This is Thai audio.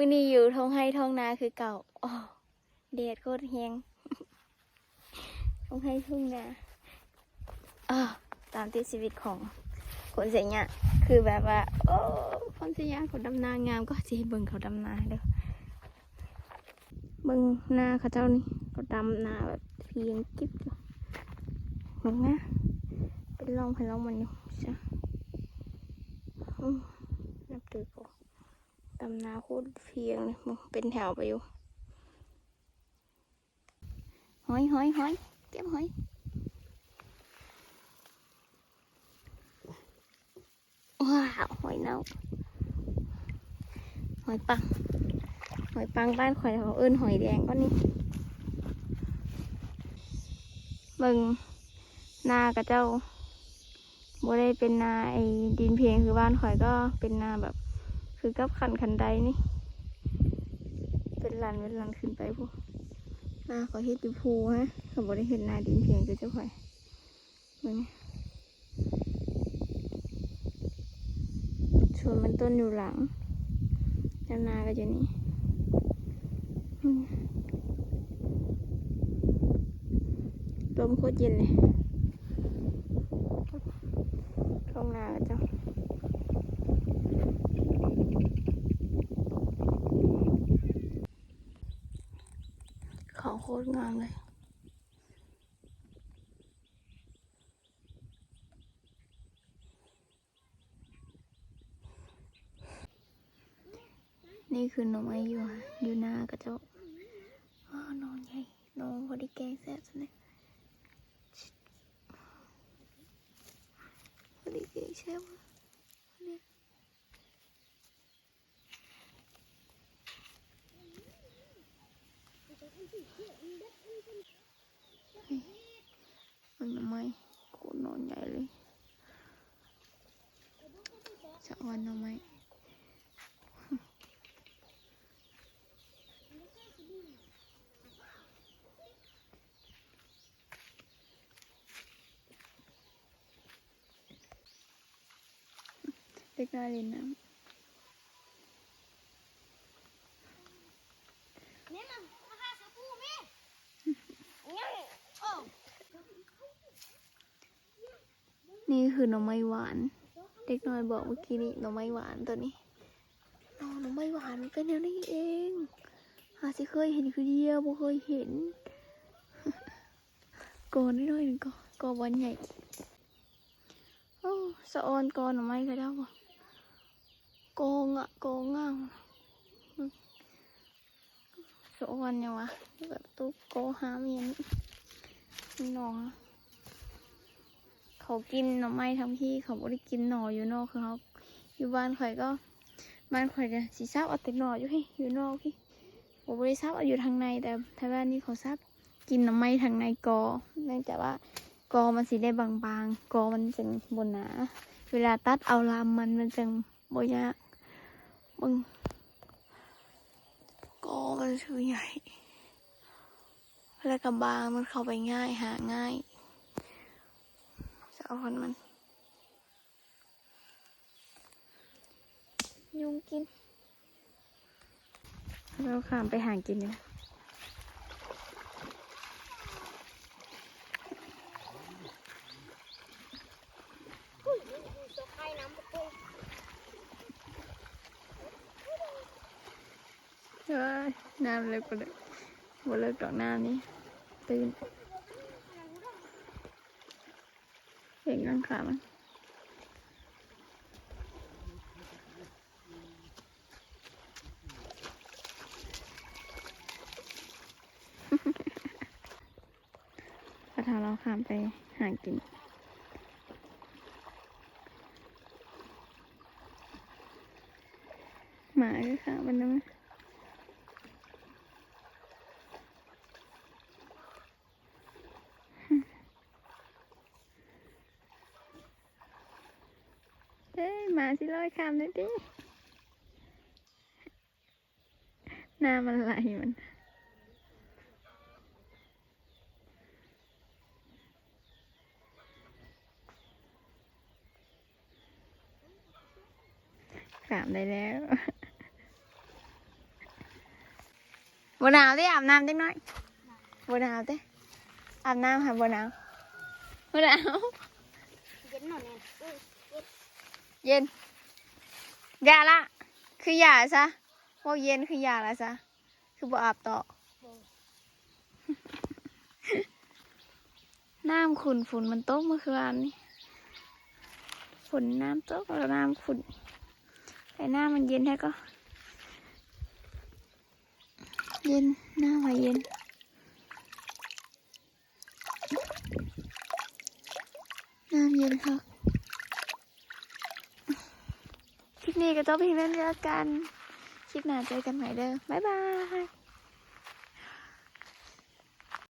มื้อนี้อยู่ท้องไห้ท้องนาคือเก่าอ๋อแดดโคตรแฮงท้องไห้ท้องนาอตามที่ชีวิตของคนเสียเนี่ยคือแบบว่า โอ้คนเสียเนี่ยเขาดำนางามก็จะเบิ่งเขาดำนาเด้อเบิ่งหน้าเขาเจ้านี่เขาดำนาแบบเพียงกิ๊บอยู่เห็นไหมเป็นร่องเป็นร่องมันอยู่จ้ะนับถือ ตำนาโคตรเพียงเลยมึงเป็นแถวไปอยู่หอยหอยหอยเก็บหอยว้าวหอยเน่าหอยปัง หอยปังบ้านข่อยเขาเอิ้นหอยแดงก็นี่เบิ่งนากระเจ้าบ่ได้เป็นนาไอ้ดินเพียงคือบ้านข่อยก็เป็นนาแบบ คือกับขันขันใดนี่ เป็นลันเป็นลันขึ้นไปพวกหน้าเขาเฮ็ดอยู่ภูฮะเขาบอกได้เห็นหน้าดินเพียงคือเจ้าข่อยมึงชวนมันต้นอยู่หลังแล้วนาก็อยู่นี่ลมโคตรเย็นเลยท้องนาก็เจ้า เขาโค ตรงามเลยนี่คือนมไม้อยู่อยู่หน้ากระจกอ๋อนอนใหญ่นอนพอดีแกงแซ่บซะเลยพอดีแกงแซ่บอะเนี่ย มันหนมไม้โคตรนอนใหญ่เลยจะอ่อนหนมไม้ เล็กน้อยเล่นน้ เนี่ยมันมาหาสปูแม่ยังโอ้ำ นี่คือหน่อไม้หวาน เด็กน้อยบอกเมื่อกี้นี้หน่อไม้หวานตัวนี้อ๋อหน่อไม้หวานมันเป็นแนวนี้เองหาสิเคยเห็นคือเดียวบ่เคยเห็นก่อนนิดหน่อยหนึ่งก่อนก่อวันใหญ่โอ้สะออนก่อนหน่อไม้ก็ได้บ่โกงอะโกงอะสะออนเนี่ยวะแบบตุ๊กโกหาเมียนหนองอะ เขากินหน่อไม้ทั้งพี่เขาบ่ได้กินหน่ออยู่นอกคือเขาอยู่บ้านข่อยก็บ้านข่อยจะสีซับเอาแต่หน่ออยู่ให้อยู่นอกพี่ผมบริซับเอาอยู่ทางในแต่ทางบ้านนี้เขาซับกินหน่อไม้ทางในกอ เนื่องจากว่ากอมันสีได้บางๆ กอมันจึงบนหนา เวลาตัดเอาลามมันมันจึงบยากมึงกอมันชื่อใหญ่ แล้วกับบางมันเข้าไปง่ายหาง่าย เอาคนมัน ยุงกิน เราข้ามไปหางกินเนี่ยตัวไข่น้ำเฮ้ยน้ำเลิกไปเลยบ่เลิกดอกน้ำนี้ตื่น เห็นกันขามันพอทาเราข้ามไปหากินหมาก็ค่ะมันนะเฮ้ยหมา สิลอยข้ามเลยดิหน้ามันไหลมันขามได้แล้วบนหนาวได้อาบน้ำเล็กน้อยบนหนาวเด้อาบน้ำค่ะบนหนาวบนหนาวเย็นหน่อยเนี่ย เย็นอย่าละ คืออย่าซะว่าเย็นคืออย่าละซะ คือบ่อาบต่อน้ำขุนฝุ่นมันตกเมื่อคืนนี้ฝุ่นน้ำตกแล้วน้ำขุนแต่น้ำมันเย็นแท้ก็ เย็นหน้ามาเย็นน้ำเย็นค่ะ คลิป นี้ก็ต้องเพียงเท่านี้แล้วกัน คลิปหน้าเจอกันใหม่เด้อบ๊ายบาย